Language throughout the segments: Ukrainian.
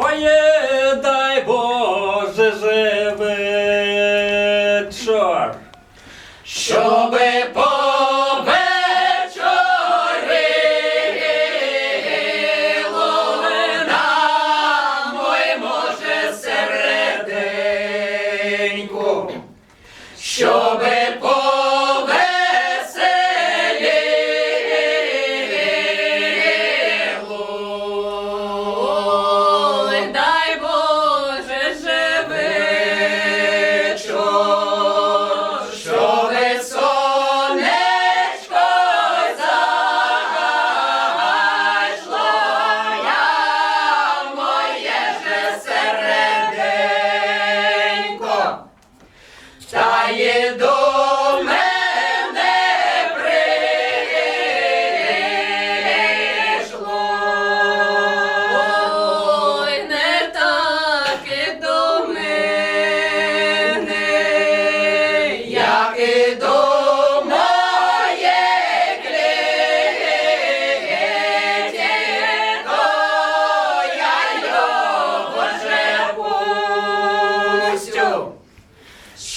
Оє, дай Боже живе чор, щоби по. Staje do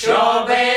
Shabbat.